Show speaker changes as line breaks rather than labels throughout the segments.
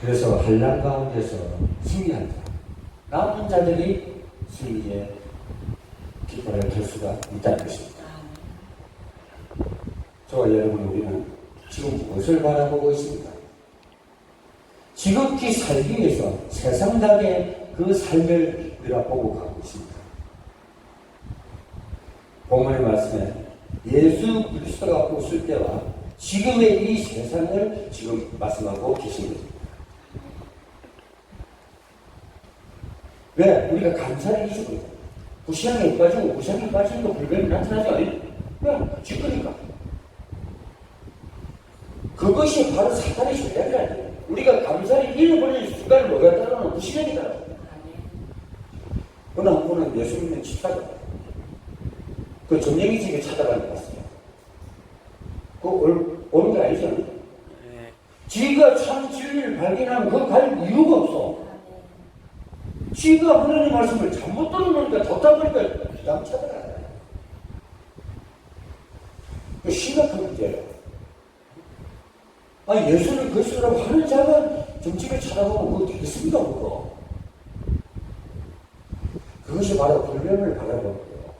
그래서 한란 가운데서 승리한 자, 남은 자들이 승리의 깃발을 들 수가 있다는 것입니다. 저와 여러분 우리는 지금 무엇을 바라보고 있습니까? 지극히 살기 위해서 세상당의 그 삶을 우리가 보고 가고 있습니다. 본문의 말씀에 예수 그리스도가 오실 때와 지금의 이 세상을 지금 말씀하고 계신 겁니다. 왜? 우리가 감사를 잊고 있다. 부시향에 빠지고 부시향에 빠지니까 불변이 나타나지 않아요? 왜? 짓거니까. 그것이 바로 사탄의 전략이라는 우리가 감사를 잃어버리는 순간을 뭐가 따라오는 따라오는 어느 한 분은 예수 믿는 집사가 그 점령이 집에 찾아가는 거 봤어요. 그 올, 오는 게 아니잖아요.
네.
지가 참 진리를 발견하면 그거 갈 이유가 없어. 지가 하나님 말씀을 잘못 들어놓으니까 듣다 보니까 부담 찾아가요. 그 심각한 문제예요. 아, 예수를 그리스도라고 하는 자가 점집에 찾아가고 그거 되겠습니까, 그거? 그것이 바로 불변을 바라보는 거예요.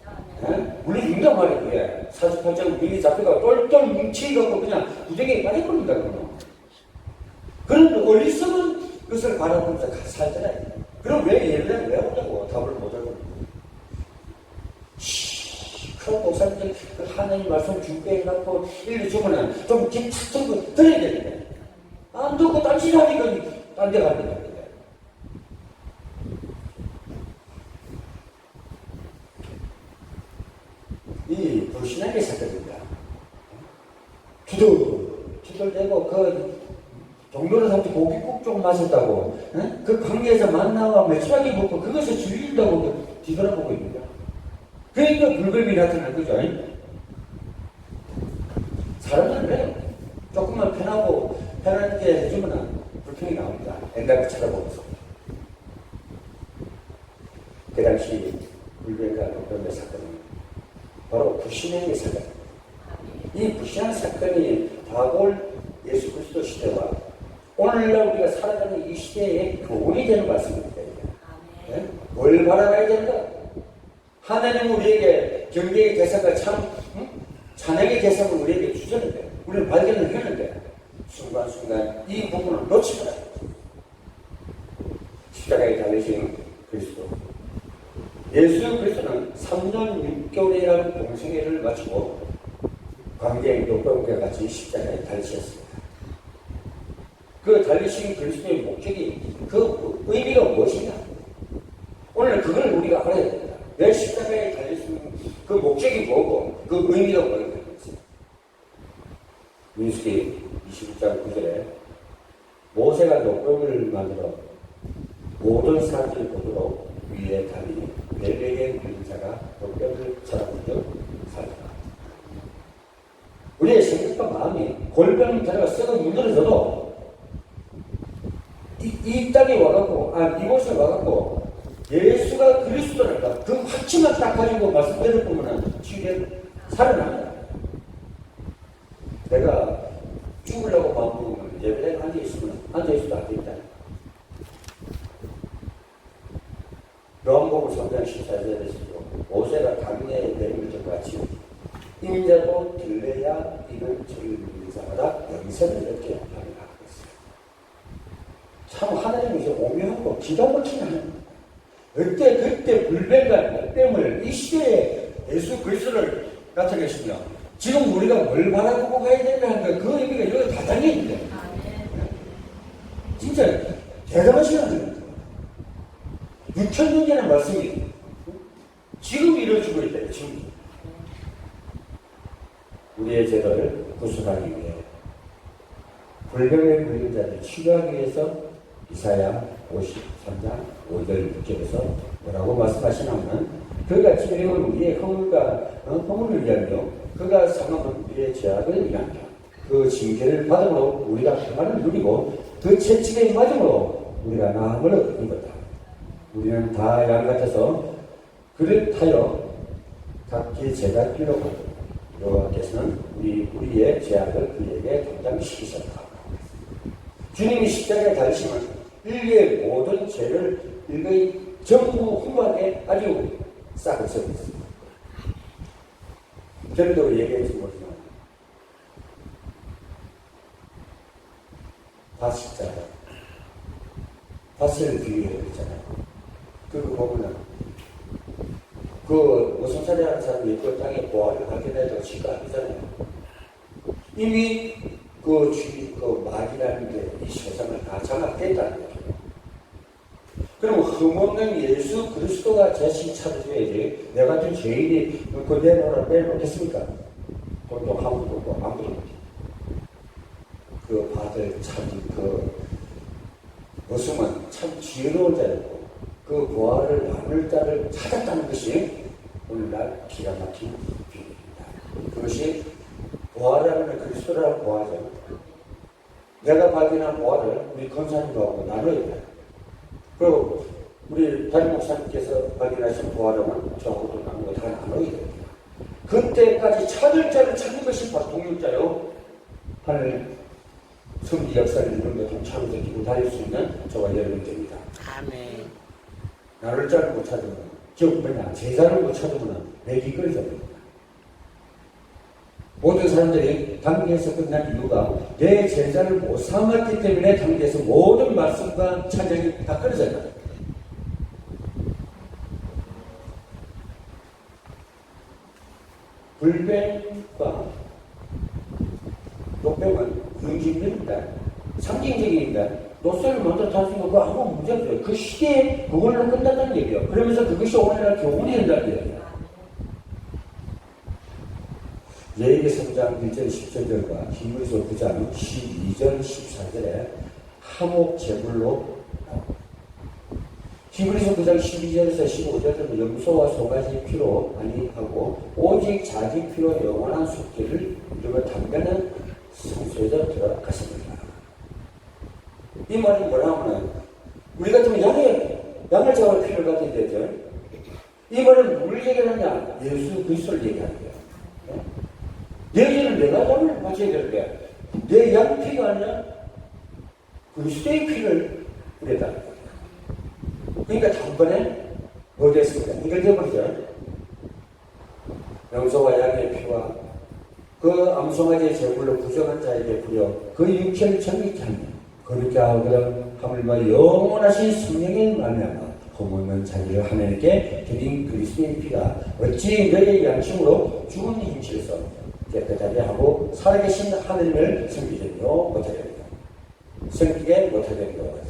예? 우리 인간 말이에요, 그게. 48장 미리 잡혀가 똘똘 뭉치갖고 그냥 구덩이에 빠져버린다, 그러면. 그런 어리석은 것을 바라보면서 살잖아요. 그럼 왜 예배를 왜 한다고 답을 못하고. 그런 목사님들 그 하나님 말씀 준비해갖고 일주면은 좀 기탁 좀 들어야 되는데. 안 듣고 딴짓 하니까 딴데 가는 거야. 이 불신앙의 사건입니다. 기도, 기도되고 그 종교를 삼지 고깃국 좀 마셨다고 응? 그 관계에서 먹고 그것을 즐긴다고 그 뒤돌아보고 있습니다. 그러니까 불금이 나타날 거죠. 사람은 그래요. 조금만 편하고 편하게 해주면 불평이 나옵니다. 엔다고 쳐다보면서. 그 당시 불교가 녹음의 사건은 바로 불신앙의 사건. 이 불신앙 사건이 다골 예수 그리스도 시대와 오늘날 우리가 살아가는 이 시대의 교훈이 되는 말씀입니다. 네? 뭘 바라봐야 된다? 하나님 우리에게 경계의 대상과 참, 응? 찬양의 대상을 우리에게 주셨는데, 우리는 발견을 했는데, 순간순간 이 부분을 놓치더라. 십자가에 달리신 그리스도. 예수 그리스도는 3년 6개월이라는 공생애를 마치고 관계의 녹병과 같이 십자가에 달리셨습니다. 그 달리신 그리스도의 목적이 그 19장 14절에서도 모세가 강에 내림을 정같이 인자도 들려야 이를 즐기는 자마다 영생을 얻게 한다고 하고 있어참 하나님이 이제 오묘하고 기가 막히게 하는 그때 그때 불변과 백됨을 이 시대에 예수 그리스도를 나타내시며 지금 우리가 뭘 바라보고 가야 되냐 뭐라고 말씀하시냐면 그가 치료는 우리의 허물과 어, 허물을 위하며 그가 상함은 우리의 죄악을 위하며 그 징계를 받음으로 우리가 평안을 누리고 그 채찍에 맞음으로 우리가 나음을 얻는 거다. 우리는 다 양 같아서 그릇하여 각기 제가 필요하고 여호와께서는 우리 우리의 죄악을 그에게 담당시키셨다. 주님이 십자가에 달리시면 인류의 모든 죄를 일거이 전부 훌하게 아주 싹을 썩었습니다. 별도로 얘기하지 못지만 다십자가 다시를 비유해 그랬잖아요. 그거 보면은 그 무슨 소리 하는 사람이 그 땅에 보아를 하게 돼도 지가 아니잖아요. 이미 그 주, 그 말이라는 게 이 세상을 다 장악했다는 거죠. 그럼 흠없는 예수 그리스도가 자신 찾아줘야지. 내 같은 죄인이 그 내놓으라 빼놓겠습니까? 돈도 아무도 없고 아무도 없지. 그 받을 찾은 그 모습은 참 지혜로운 자였고 그 부활을 나눌 자를 찾았다는 것이 오늘날 기가 막힌 비밀입니다. 그것이 부활하는 그리스도라는 부활이죠. 내가 발견한 부활을 우리 권사님하고 나눠야 돼요. 그리고 우리 담임 목사님께서 발견하신 부활하면 저하고도 나누고 다 나눠야 됩니다. 그때까지 찾을 자를 찾는 것이 바로 동력자요. 하늘 성기 역사를 이런 데 동참을 느끼고 다닐 수 있는 저와 여러분 됩니다.
아멘.
나를 자를 못 찾으면, 즉, 뭐냐, 제자를 못 찾으면 내기 버립니다. 모든 사람들이 단계에서 끝난 이유가 내 제자를 못 삼았기 때문에 단계에서 모든 말씀과 찬양이 다 끊어져요. 불뱀과 녹뱀은 응징입니다. 상징적입니다. 노쇠를 먼저 탈수는 그거 아무 문제 없어요. 그 시대에 그걸로 끝났다는 얘기예요. 그러면서 그것이 오늘날 교훈이 된다는 얘기예요. 예의의 성장 1절 10절과 히브리서 9장 12절 14절에 하목 제물로. 히브리서 9장 12절에서 15절은 염소와 소가지 피로 아니하고 오직 자기 피로 영원한 속죄를 이루어 담가는 성소에서 들어갔습니다. 이 말이 뭐냐면 우리 같으면 양의 양을 잡을 필요가 되죠. 이 말은 누굴 얘기하느냐? 예수 그리스도를 얘기하는 거예요. 내 일을 내가 잡을 맞춰야 되는 거야. 내 양피가 아니라 그리스도의 피를 우리에다. 그러니까 단번에 뭐 됐습니까? 해결되어버리죠. 영소와 양의 피와 그 암송아지의 제물로 부정한 자에게 부여 그 육체를 정익케 하며 그렇게 하거든 하물며 영원하신 성령의 말미암아 허물면 자기를 하나님께 드린 그리스도의 피가 어찌 너의 양심으로 죽은 힘실에서 깨끗하게 하고 살아계신 하나님을 섬기려 못하겠는가 섬기게 못하겠는가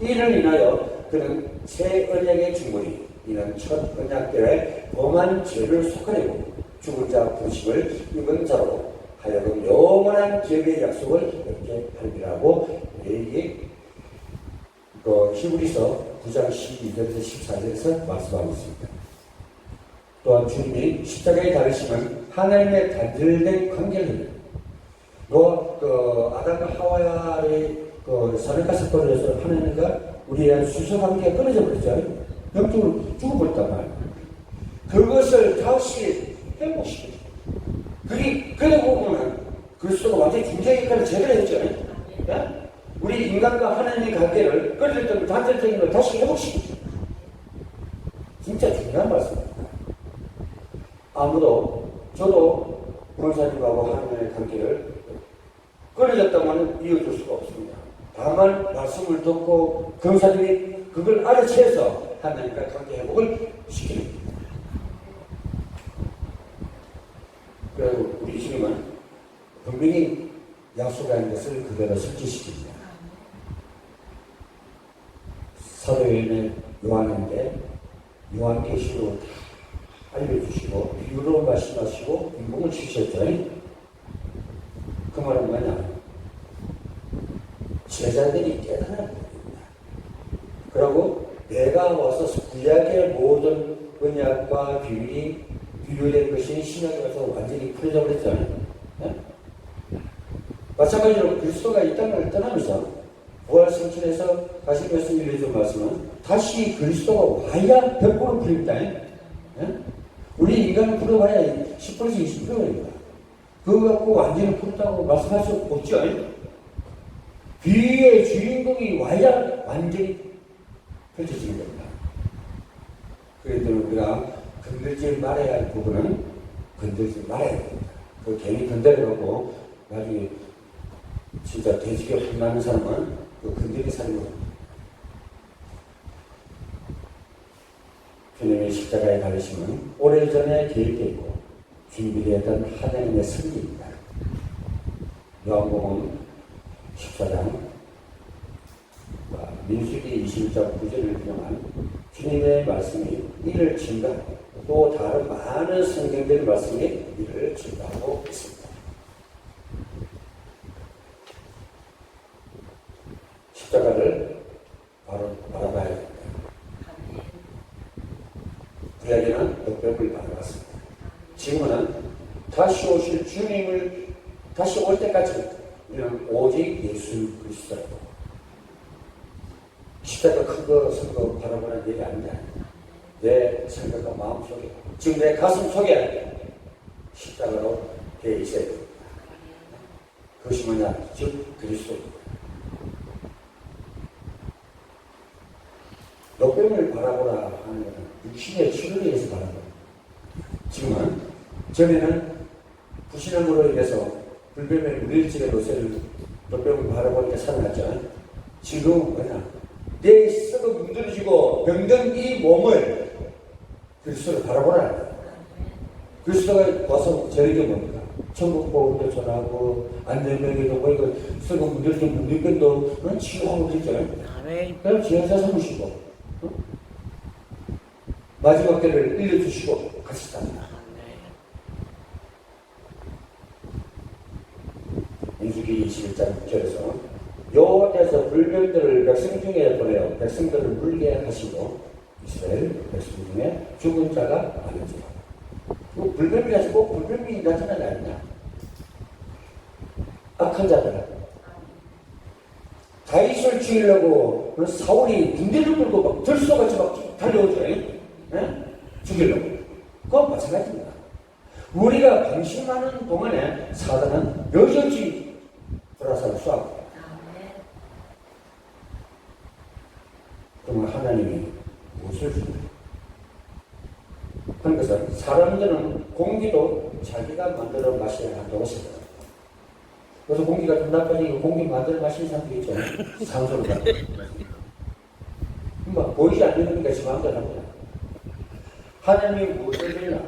이를 인하여 그는 새 언약의 중물이 이는 첫 언약 때에 범한 죄를 속하려고 죽은 자 부심을 입은 자로 하여금 영원한 기업의 약속을 얻게 하리라고 얘기 그 히브리서 9장 12절에서 14절에서 말씀하고 있습니다. 또한 주님이 십자가에 달으시면 하나님의 단절된 관계를 그, 그 아담과 하와의 그 사백가스 버려서 하나님과 우리의 수소 관계가 끊어져 버렸죠. 영적으로 죽어버렸단 말이에요. 그것을 다시 회복시켜. 그게, 그러고 보면 그리스도가 완전히 중재 역할을 제대로 했죠. 예? 우리 인간과 하나님의 관계를 끊어졌던 단절적인 걸 다시 회복시키죠. 진짜 중요한 말씀입니다. 아무도 저도 권사님하고 하나님의 관계를 끊어졌다면 이어줄 수가 없습니다. 다만 말씀을 듣고 권사님이 그걸 알아채서 하나님과 관계 회복을 시키는 겁니다. 그리고 우리 주님은 분명히 약속한 것을 그대로 실제시킵니다. 사도행의 요한인데 요한계시로 알려주시고 비유로 말씀하시고 인공을 주셨죠. 그 말은 뭐냐? 제자들이 깨달아야 됩니다. 그리고 내가 와서 구약의 모든 언약과 비밀이 비유된 것이 신약에 와서 완전히 풀어져 버렸잖아요. 네? 마찬가지로 그리스도가 이 땅을 떠나면서 부활 성천에서 다시 말씀드려준 말씀은 다시 그리스도가 와야 100% 풀립니다. 네? 우리 인간은 풀어봐야 10%에서 20%입니다. 그거 갖고 완전히 풀었다고 말씀할 수 없죠. 비유의 주인공이 와야 완전히 펼쳐지는 겁니다. 그래도 우리가 건들지 말아야 할 부분은 건들지 말아야 됩니다. 그 괜히 건드려놓고 나중에 진짜 돼지게 혼나는 사람은 그 건드리 사람은 주님의 십자가에 달리심은 오래전에 계획되어 있고 준비되었던 하나님의 승리입니다. 요한복음 14장 민수기 21장 9절을 비롯한 주님의 말씀이 이를 증가하고 또 다른 많은 성경들의 말씀이 이를 증가하고 있습니다. 십자가를 바로 바라봐야 됩니다. 구약에는 역벽을 바라봤습니다. 지금은 다시 오실 주님을 다시 올 때까지 우리는 오직 예수 그리스도라고. 십자가 큰거 선거 바라보는 일이 아니냐 내 생각과 마음속에 지금 내 가슴 속에 십자가로 되어 있어야 됩니다. 그것이 뭐냐 즉 그리스도입니다. 역병을 바라보라 하는 것은 육신의 치료에 의해서 바라보라. 지금은 전에는 부신함으로 인해서 불뱀의 물질의 노쇠를 역병을 바라보니까 살아났죠. 지금은 뭐냐? 내 썩어 문드러지고 병든 이 몸을 그리스도를 바라보라. 그리스도가 와서 저에게 뭡니까? 천국 보험도 전하고 안전병에도 보이고 썩어 문드러진 문들건도 그런 치유하고 그랬잖아요. 그럼 지원자 삼으시고 어? 마지막 때를 일러주시고 가시답니다. 민수기 21장 6절에서 여호와께서 불병들을 백성 중에 보내어 백성들을 물게 하시고 이스라엘 백성 중에 죽은 자가 많은지라. 그 불병이라서 꼭 불병이 나타나는 게 아니냐. 악한 자들, 다윗을 죽이려고 그 사울이 군대를 끌고 막 들쏘같이 막 달려오죠. 예? 죽이려고. 그건 마찬가지입니다. 우리가 방심하는 동안에 사단은 여전히 돌아서 쏴고 그러면 하나님이 무엇을? 그런 것은 사람들은 공기도 자기가 만들어 마셔야 한다고 생각합니다. 그래서 공기가 좀 나빠지고 공기 만들어 마시는 사람들이 있죠. 산소를 받고. 뭐 보이지 않는 지 마음대로 합니다. 하나님이 무엇을 주나?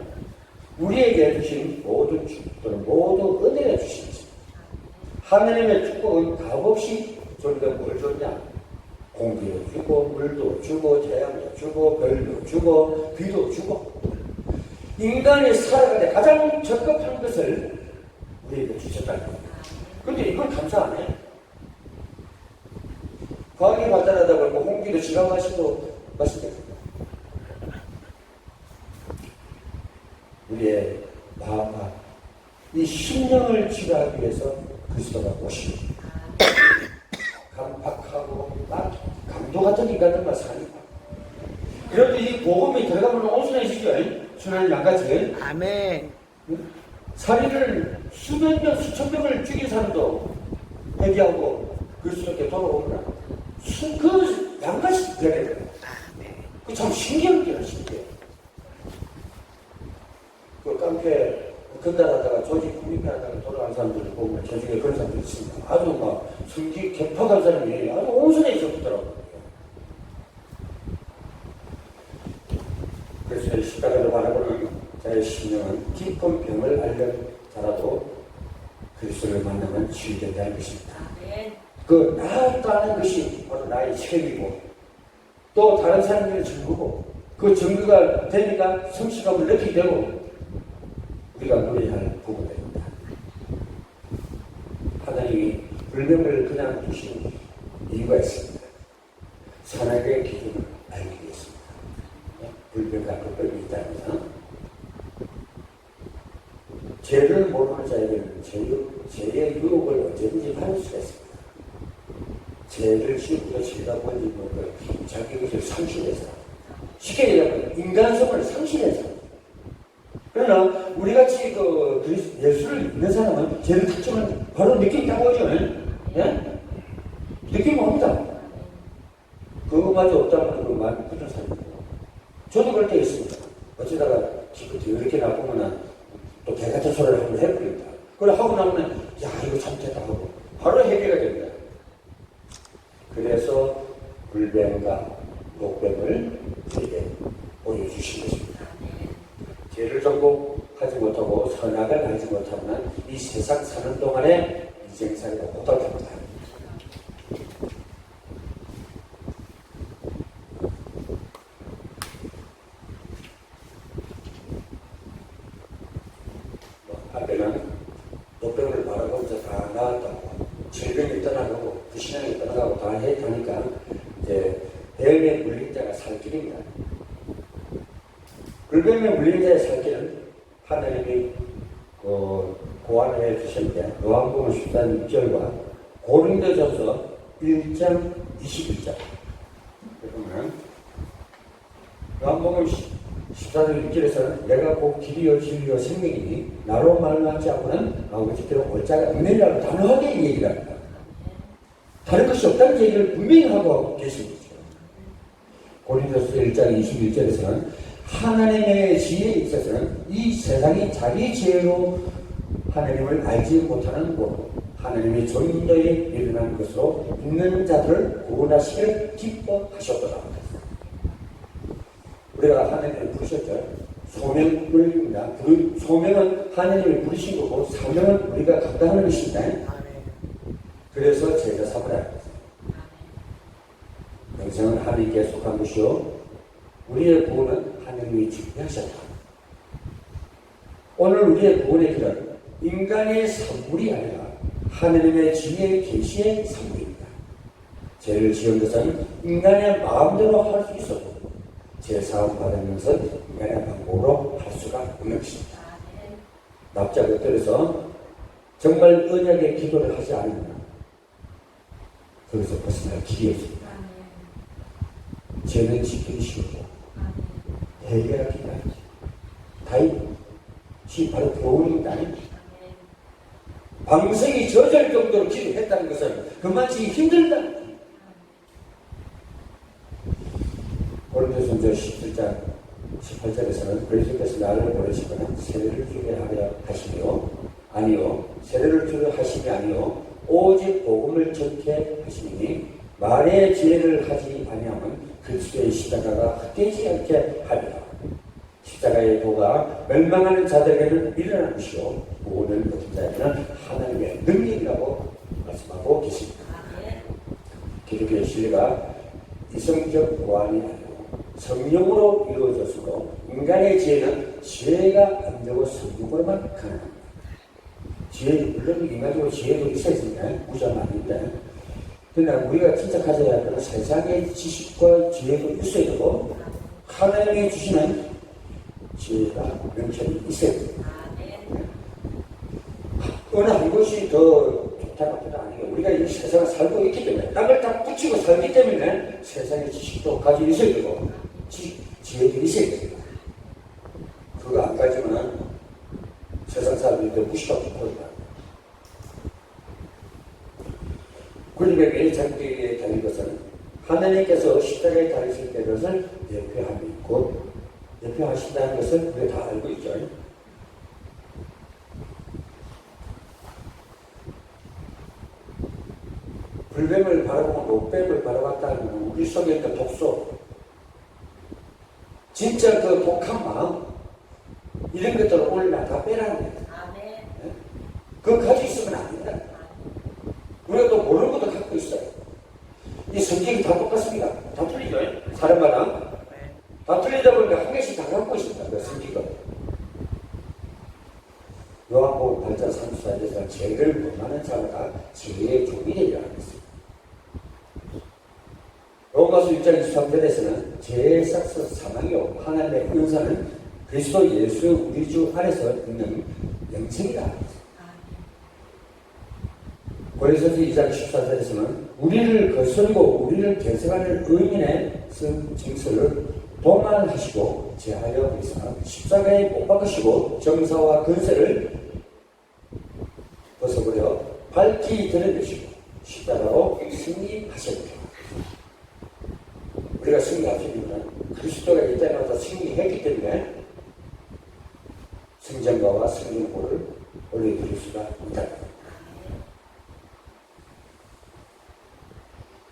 우리에게 주신 모든 축복들은 모두 은혜를 주십니다. 하나님의 축복은 값없이 저희가 뭘 줬냐? 공기도 주고, 물도 주고, 태양도 주고, 별도 주고, 비도 주고. 인간이 살아가는데 가장 적합한 것을 우리에게 주셨다는 겁니다. 근데 이걸 감사 안 해. 과학이 발달하다 보니까 홍기도 지가 마시고 마신다. 우리의 마음과 이 심령을 치료하기 위해서 그리스도가 오시고 감팍하고 막 감도 같은 인간들만 사니까 그래도 이 복음이 들어가면 온순해지죠 순한 양같이
아멘.
살인을 수백 명, 수천 명을 죽인 사람도 회개하고 그리스도께 돌아오구나. 수, 그 양같이 되게 돼요. 그참 신기한 게요, 신기해. 그 깡패 건달하다가 조직 국립하다가 돌아간 사람들을 보면 저 중에 그런 사람들이 있습니다. 아주 막 성기 개팍한 사람이 아주 온순해졌더라고요. 그래서 이 십자가를 바라보는 자의 심령은 깊은 병을 앓는 자라도 그리스도를 만나면 치유된다는 것입니다. 그 나았다는 것이 바로 나의 책이고 또 다른 사람들의 증거고 그 증거가 되니까 성취감을 느끼게 되고 우리가 누려야 할 부분입니다. 하나님이 불명을 그냥 두신 이유가 있습니다. 선악의 기준을 알기 위해서입니다. 불명과 불법이 있다면 죄를 모르는 자에게는 죄, 죄의 유혹을 언제든지 받을 수가 있습니다. 죄를 지우고 죄가 번지는 걸 자기 것을 상실해서 쉽게 얘기하면 인간성을 상실해서 그러나 우리 같이 그 그리스- 예수를 믿는 사람은 죄를 특징을 바로 느낀다고 하죠. 예? 엄마도 없다면 그 마음이 굳은 사람이고 저도 그럴 때 있습니다. 어쩌다가 기껏 이렇게 나쁘면 또 개같은 소리를 한번 해버립니다. 그걸 하고 나면 야 이거 잘못했다 하고 바로 해결가 됩니다. 그래서 불뱀과 목뱀을 우리에게 보여주신 것입니다. 죄를 정복 하지 못하고 선악을 알지 못하면 이 세상 사는 동안에 인생살이가 고달합니다. 뭐 앞에는 목병을 바라고 이제 다 나왔다고 질병이 떠나가고 불신앙이 떠나가고 다 했다니까 이제 배움에 물린 자가 살 길입니다. 불뱀에 물린 자의 살 길은 하나님이 어, 고안을 해 주셨는데 요한복음 14장 6절과 고린도전서 1장 21절 그러면 요한복음 14장 6절에서는 내가 곧 길이요 진리요 생명이니 나로 말하지 않고는 아버지께로 올 자가 없느니라고 단호하게 얘기를 합니다. 다른 것이 없다는 얘기를 분명히 하고 계신 거죠. 고린도서 1장 21절에서는 하나님의 지혜에 있어서는 이 세상이 자기 지혜로 하나님을 알지 못하는 것, 하나님의 전도에 일어난 것으로 있는 자들을 구원하시기를 기뻐하셨더라. 우리가 하나님을 부르셨죠. 소명입니다. 소명은 하나님이 부르신 거고 사명은 우리가 감당하는 것입니다. 그래서 제가 했습니다. 영생은 하나님께 속한 것이요. 우리의 구원은 하나님이 준비하셨다. 오늘 우리의 구원의 길은 인간의 선물이 아니라 하나님의 지혜의 계시의 선물입니다. 죄를 지은 것은 인간의 마음대로 할 수 있었고 제사함 받은 것은 인간의 방법으로 할 수가 없는 것입니다. 납작 엎드려서 정말 언약의 기도를 하지 않으면 거기서 벗어날 길이 없습니다. 죄는 지키기 쉽고 해결하기 나지. 다이 바로 교훈입니다. 방생이 저절 정도로 기도했다는 것은 그만치 힘들다. 고린도전서 17장 18절에서는 그리스도께서 나를 보내시거나 세례를 주게 하려 하시며 아니요 세례를 주려 하심이 아니요 오직 복음을 전케 하시니 말의 지혜를 하지 아니하면 그리스도의 십자가가 헛되지 않게 하리라. 십자가의 도가 멸망하는 자들에게는 미련한 것이요 구원을 얻은 자에게는 하나님의 능력이라고 말씀하고 계십니다. 기독교의 신뢰가 이성적 보안이 아니고 성령으로 이루어졌으므로 인간의 지혜는 지혜가 안 되고 성령으로만 가능합니다. 지혜, 물론 인간적으로 지혜도 있어야 됩니다. 무자는 아닌데. 그러나 우리가 진짜 가져야 할 것은 세상의 지식과 지혜도 있어야 되고 하나님이 주시는 지혜가 명철이 있어야 됩니다. 어느 한 것이 더 좋다 나쁘다 아니에요. 우리가 이 세상을 살고 있기 때문에 땅을 딱 붙이고 살기 때문에 세상의 지식도 가지고 있어야 되고 됩니다. 그거 안 가지면 세상 사람들이 무시받고 보인다. 굴림에게 장기에 달린 것은 하나님께서 십자가에 달리실 때 것을 예표함이 곧 예표하신다는 것을 우리가 다 알고 있죠. 불뱀을 바라보고 녹뱀을 바라봤다는 우리 속에 있는 독소 진짜 그 독한 마음 이런 것들을 오늘 다 빼라는 거예요. 그거 가지고 있으면 안 된다. 우리가 또 모르는 것도 갖고 있어요. 이 성격이 다 똑같습니다. 다 틀리죠? 사람마다. 다 틀리다 보니까 한 개씩 다 갖고 있습니다. 그 성격은. 요한복음 8장 34절에서 죄를 범하는 자가 죄의 종이 되리라 했습니다. 로마서 6장 23절에서는 죄의 싹스 사망이요 하나님의 은사는 그리스도 예수 우리 주 안에서 있는 영생이다. 고린도서 2장 14절에서는 우리를 거스르고 우리를 개성하는 의인의 증서를 도만하시고 제하여 그리스도 십자가에 못 박으시고 정사와 근세를 벗어버려 밝히 드러내시고 십자가로 승리하셨다. 우리가 것은 그리스도가 이 와서 승리했기 때문에 승전가와 승전고를 올려드릴 수가 있다.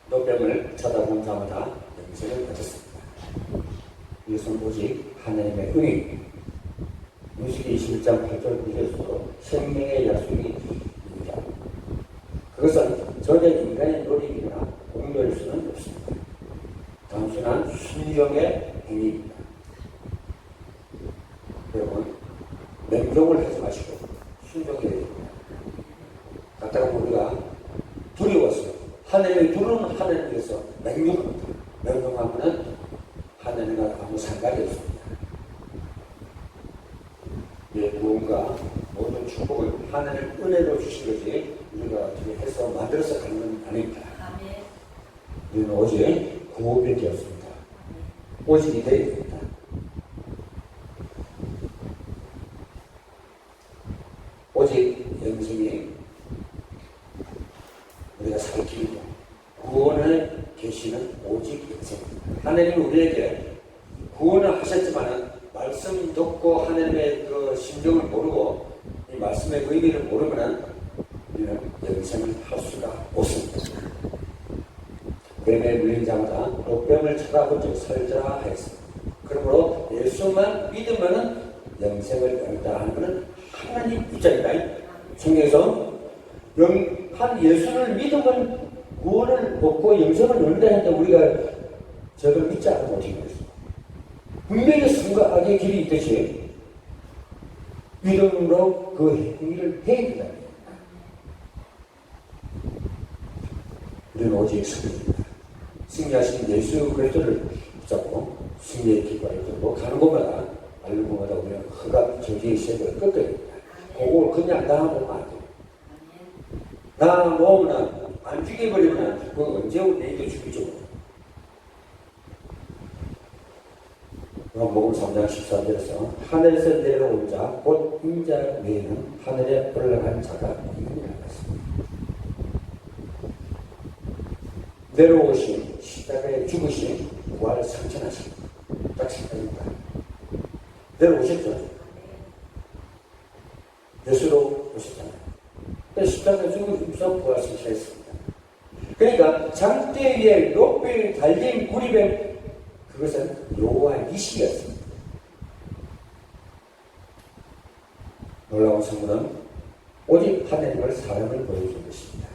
노뱀을 쳐다본 자마다 영생을 가졌습니다. 이것은 오직 하나님의 은혜, 무식이 21장 8절 9절에서도 생명의 약속이 있습니다. 그것은 전혀 인간의 노력이나 공로일 수는 없습니다. 단순한 순종의 행위입니다. 여러분, 맹종을 하지 마시고 순종해야 됩니다. 갔다가 우리가 두려워서 하나님의 두려운 하나님 위해서 맹종합니다. 맹종하면은 하나님과 아무 상관이 없습니다. 예, 무언가 모든 축복을 하나님 은혜로 주신 거지 우리가 어떻게 해서 만들어서 가는 건 아닙니다. 우리는 오직 구원밖에 없습니다. 오직이 되어야 됩니다. 오직 영생이 우리가 살기고 구원을 계시는 오직 영생입니다. 하나님이 우리에게 구원을 하셨지만 말씀 듣고 하나님의 그 심정을 모르고 이 말씀의 의미를 모르면 우리는 영생을 할 수가 없습니다. 물린 자마다 노뱀을 쳐다본 즉 살자라 하였습니다. 그러므로 예수만 믿으면은 영생을 얻다 하는 것은 하나님 입장이다. 성경에서 영, 한 예수를 믿으면 구원을 얻고 영생을 얻는다 했는데 우리가 저를 믿지 않으면 어떻게 되겠어? 분명히 선과 악의 길이 있듯이 믿음으로 그 행위를 해야 된다. 우리는 오직 승리입니다. 승리하신 예수 그리스도를 붙잡고 승리의 깃발을 들고 가는 곳마다 알는 곳마다 우리는 허각 저기의 세계를 꺾어야 됩니다. 그걸 그냥 나 보면 안 돼요. 나 놓으면 안 죽여버리면 그 언제 내게 죽이죠. 요한복음 3장 14절에서 하늘에서 내려온 자, 곧 인자 외에는 하늘에 올라간 자가 없느니라 했습니다. 내려오신 십자가에 죽으신 부활 상천하신 딱 생각입니다. 내려오셨죠? 예수로 오셨잖아요. 그래서 십자가에 죽으면서 부활 상천했습니다. 그러니까 장대 위에 높이 달린 구리뱀 그것은 여호와 이시였습니다. 놀라운 성문은 오직 하나님을 사람을 보여준 것입니다.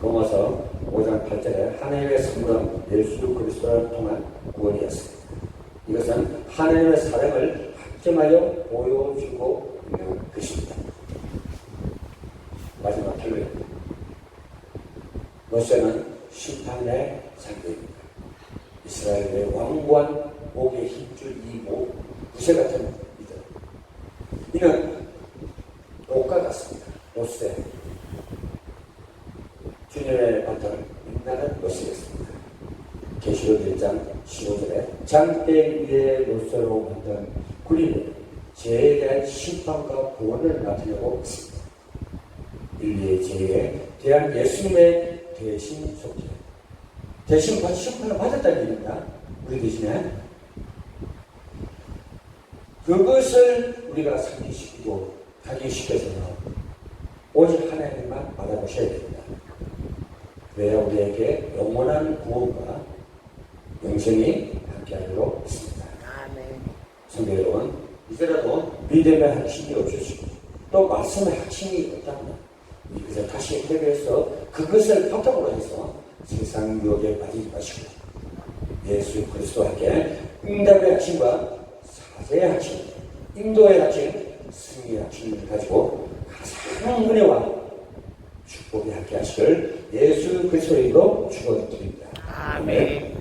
로마서 5장 8절에 하나님의 선물은 예수 그리스도를 통한 구원이었습니다. 이것은 하나님의 사랑을 확정하여 보여주고 있는 것입니다. 마지막 결론입니다. 모세는 심판의 상대입니다. 이스라엘의 왕관 목에 힘줄 이모 구세 같은 이들. 이는 옷과 같습니다. 옷에 주님의 바탕을 빛나는 것이겠습니다. 계시록 1장 15절에 장대 위에 노쇠로 만든 구리는 죄에 대한 심판과 구원을 나타내고 있습니다. 인류의 죄에 대한 예수님의 대신 속죄. 대신 받 심판을 받았다는 얘기입니다. 우리 대신에. 그것을 우리가 상기시키고 각인시켜서는 오직 하나님만 받아보셔야 됩니다. 그래야 우리에게 영원한 구원과 영생이 함께하도록 있습니다. 성도 여러분, 이제라도 믿음의 확신이 없으시고 또 말씀의 확신이 없다면 이것을 다시 회개해서 그것을 바탕으로 해서 세상 유혹에 빠지지 마시고 예수 그리스도와 함께 응답의 확신과 사제의 확신, 인도의 확신, 승리의 확신을 가지고 가장 은혜와 복이 함께 하시를 예수 그리스도의 이름으로 축원드립니다.
아멘.